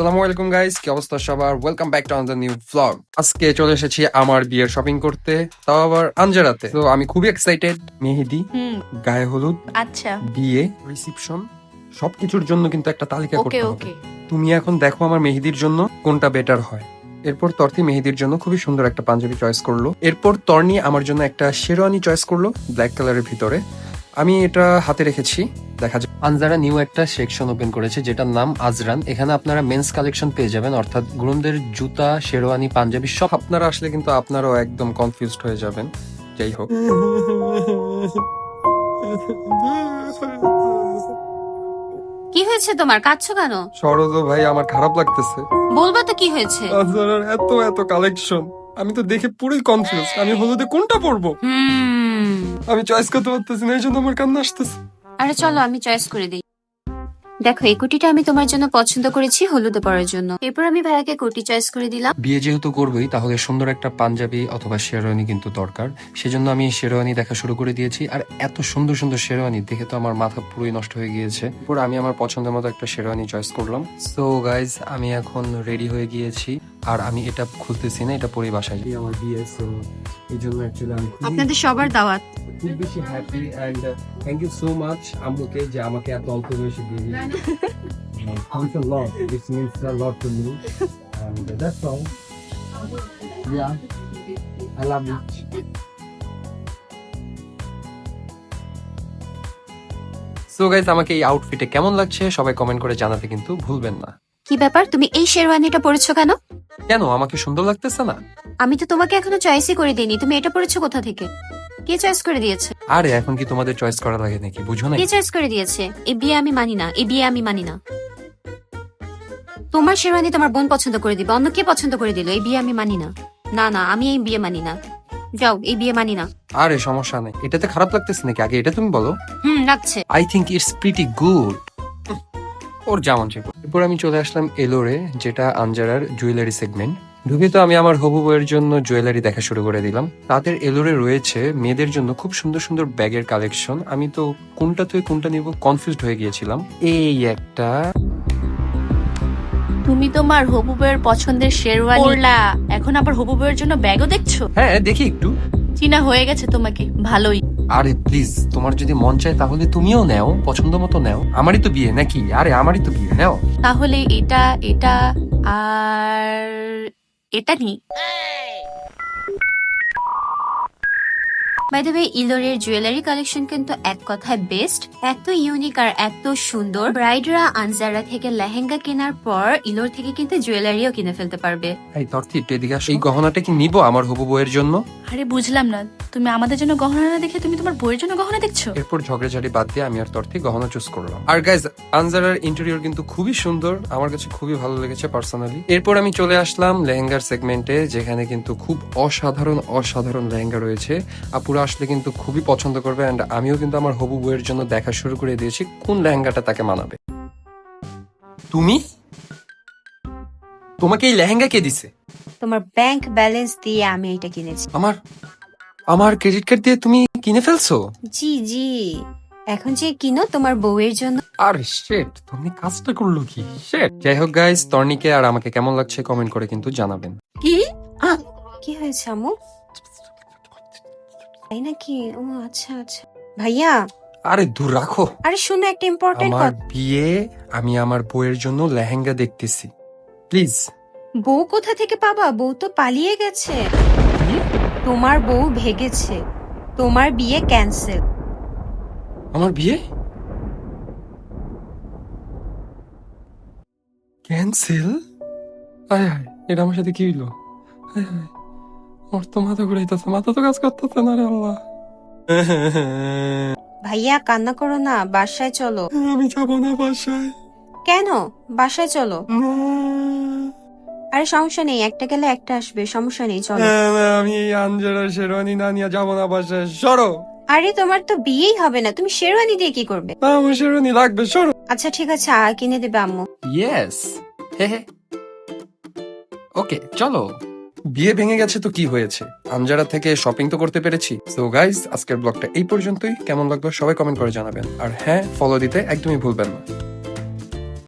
আসসালামু আলাইকুম গাইস কি অবস্থা সবার? ওয়েলকাম ব্যাক টু নিউ আজকে চলে এসেছি আমার বিয়ের শপিং করতে তাও আবার আঞ্জারাতে তো আমি খুবই এক্সাইটেড মেহেদি গায়ে হলুদ আচ্ছা। বিয়ে রিসেপশন সবকিছুর জন্য কিন্তু একটা তালিকা করতে হবে। ওকে তুমি এখন দেখো আমার মেহেদির জন্য কোনটা বেটার হয়। এরপর তর্তি মেহেদির জন্য খুবই সুন্দর একটা পাঞ্জাবি চয়েস করল। এরপর তর্নি আমার জন্য একটা শেরওয়ানি চয়েস করল ব্ল্যাক কালারের ভিতরে। আমি এটা হাতে রেখেছি দেখা যায় আনজারা নিউ একটা সেকশন ওপেন করেছে যেটার নাম আজরান। এখানে আপনারা মেন্স কালেকশন পেয়ে যাবেন অর্থাৎ গ্রুমদের জুতা শেরওয়ানি পাঞ্জাবি সব আপনারা আসলে কিন্তু আপনারাও একদম কনফিউজড হয়ে যাবেন। যাই হোক। কি হয়েছে তোমার? কাঁদছো কেন? সরজ ভাই আমার খারাপ লাগতেছে। বলবা তো কি হয়েছে? আজরার এত এত কালেকশন আমি তো দেখে পুরোই কনফিউজ আমি হলুদে কোনটা পরবো? হুম। আমি চয়েস করতে পারতেছি না এই জন্য আমার কান্না আসতেছে। আরে চলো আমি চয়েস করে দিই। দেখো এই কুটিটা আমি তোমার জন্য পছন্দ করেছি হলুদে পরার জন্য। এরপর আমি ভাইয়াকে কুটি চয়েস করে দিলাম। বিয়ে যেহেতু করবোই তাহলে সুন্দর একটা পাঞ্জাবি অথবা শেরওয়ানি কিন্তু দরকার। সেজন্য আমি শেরওয়ানি দেখা শুরু করে দিয়েছি। আর এত সুন্দর সুন্দর শেরওয়ানি দেখে তো আমার মাথা পুরোই নষ্ট হয়ে গিয়েছে। এরপর আমি আমার পছন্দের মতো একটা শেরওয়ানি চয়েস করলাম। সো গাইজ আমি এখন রেডি হয়ে গিয়েছি। আর আমি এটা খুলতেছি না এটা পরে বাসায় আমার বিয়ে সো এই জন্য অ্যাকচুয়ালি আমি আপনাদের সবার দাওয়াত খুব বেশি happy and thank you so much আম্মুকে যে আমাকে এত অল্প বয়সে বিয়ে দিল Thanks a lot. This means a lot to me. And that's all. Yeah. I love you. So guys আমাকে এই আউটফিটে কেমন লাগছে সবাই কমেন্ট করে জানাতে কিন্তু ভুলবেন না কি ব্যাপার? তুমি এই শেরওয়ানিটা পরেছো কেন? কেন? আমাকে সুন্দর লাগতেছে না? আমি তো তোমাকে এখনও চয়েসই করে দিইনি। তুমি এটা পরেছো কোথা থেকে? কে চয়েস করে দিয়েছে? আরে এখন কি তোমাদের চয়েস করা লাগে নাকি? বুঝো না কে চয়েস করে দিয়েছে? এই বিয়ে আমি মানি না এই বিয়ে আমি মানি না। তোমার শেরওয়ানি তোমার বোন পছন্দ করে দিবে। অন্য কে পছন্দ করে দিল? এই বিয়ে আমি মানি না। না না আমি এই বিয়ে মানি না। যাও এই বিয়ে মানি না। আরে সমস্যা নেই। এটাতে খারাপ লাগতেছে নাকি? আগে এটা তুমি বলো। হুম লাগছে। I think it's pretty good ওর যেমন চাইব এরপর আমি চলে আসলাম এলোরে যেটা আঞ্জারার জুয়েলারি সেগমেন্ট। ঢুকে তো আমি আমার হবু বইয়ের জন্য জুয়েলারি দেখা শুরু করে দিলাম। তাদের এলোরে রয়েছে মেয়েদের জন্য খুব সুন্দর সুন্দর ব্যাগের কালেকশন। আমি তো কোনটা তুই কোনটা নিব কনফিউজড হয়ে গিয়েছিলাম। এই একটা। তুমি তোমার হবু বইয়ের পছন্দের শেরওয়ানি পরলা এখন আবার হবু বউয়ের জন্য ব্যাগও দেখছ? হ্যাঁ দেখি একটু। চিনা হয়ে গেছে তোমাকে ভালোই। আরে প্লিজ তোমার যদি মন চায় তাহলে তুমিও নেও পছন্দ মতো নেও। আমারই তো বিয়ে নাকি? আরে আমারই তো বিয়ে নেও। তাহলে এটা এটা আর এটা নি বাই দ্য ওয়ে ইলোরের জুয়েলারি কালেকশন কিন্তু এক কথায় বেস্ট এত ইউনিক আর এত সুন্দর। ব্রাইডরা আনজারা থেকে লেহেঙ্গা কেনার পর ইলোর থেকে কিন্তু জুয়েলারিও কিনে ফেলতে পারবে। এই তর্তি একটু এদিকে এই গহনাটা কি নিব আমার হবু বইয়ের জন্য? আরে বুঝলাম না। তুমি আমাদের জন্য গহনা না দেখে তুমি তোমার বউয়ের জন্য গহনা দেখছ? এরপর ঝগড়াঝাড়ি বাদ দিয়ে আমি আর তর্থে গহনা চুজ করলাম। আর গাইজ আনজারার ইন্টেরিয়র কিন্তু খুবই সুন্দর। আমার কাছে খুবই ভালো লেগেছে পার্সোনালি এরপর আমি চলে আসলাম লেহেঙ্গার সেগমেন্টে যেখানে কিন্তু খুব অসাধারণ অসাধারণ লেহেঙ্গা রয়েছে। আপুরা আসলে কিন্তু খুবই পছন্দ করবে অ্যান্ড আমিও কিন্তু আমার হবু বইয়ের জন্য দেখা শুরু করে দিয়েছি। কোন লেহেঙ্গাটা তাকে মানাবে? তুমি? তোমাকে এই লেহেঙ্গা কে দিছে? তোমার ব্যাংক ব্যালেন্স দিয়ে আমি এটা কিনেছি। আমার আমার ক্রেডিট কার্ড দিয়ে তুমি কিনে ফেলছো? জি জি। এখন যে কিনো তোমার বউয়ের জন্য। আরে শেট তুমি কাজটা করল কি? শেট যাই হোক গাইস তর্নিকে আর আমাকে কেমন লাগছে কমেন্ট করে কিন্তু জানাবেন। কি? কি হয়েছে আমু তাই নাকি? ও আচ্ছা আচ্ছা। ভাইয়া? আরে দূর রাখো। আরে শুনো একটা ইম্পর্টেন্ট আমার কথা। বিয়ে আমি আমার বউয়ের জন্য লেহেঙ্গা দেখতেছি। প্লিজ। বউ কোথা থেকে পাবা? বউ তো পালিয়ে গেছে। তোমার বউ ভেগেছে। তোমার বিয়ে ক্যান্সেল। আমার বিয়ে? ক্যান্সেল? আয় হায় এটা আমার সাথে কি হইল? আয় হায় ওর তো মাথা ঘুরাইতেছে মাথা তো কাজ করতেছে না রে আল্লাহ। ভাইয়া কান্না করো না বাসায় চলো। আমি যাব না বাসায়। কেন? বাসায় চলো। আরে সমস্যা নেই একটা গেলে একটা আসবে সমস্যা নেই চলো। না, না, আমি এই আঞ্জেরা শেরওয়ানি না নিয়ে যাব না বাসায়। সরো। আরে তোমার তো বিয়েই হবে না তুমি শেরওয়ানি দিয়ে কি করবে? না, আমার শেরওয়ানি লাগবে সরো। আচ্ছা ঠিক আছে আর কিনে দেবে আম্মু। ইয়েস হে হে। ওকে চলো। বিয়ে ভেঙে গেছে তো কি হয়েছে? আঞ্জারা থেকে শপিং তো করতে পেরেছি। সো গাইজ আজকের ব্লগটা এই পর্যন্তই। কেমন লাগল সবাই কমেন্ট করে জানাবেন। আর হ্যাঁ ফলো দিতে একদমই ভুলবেন না।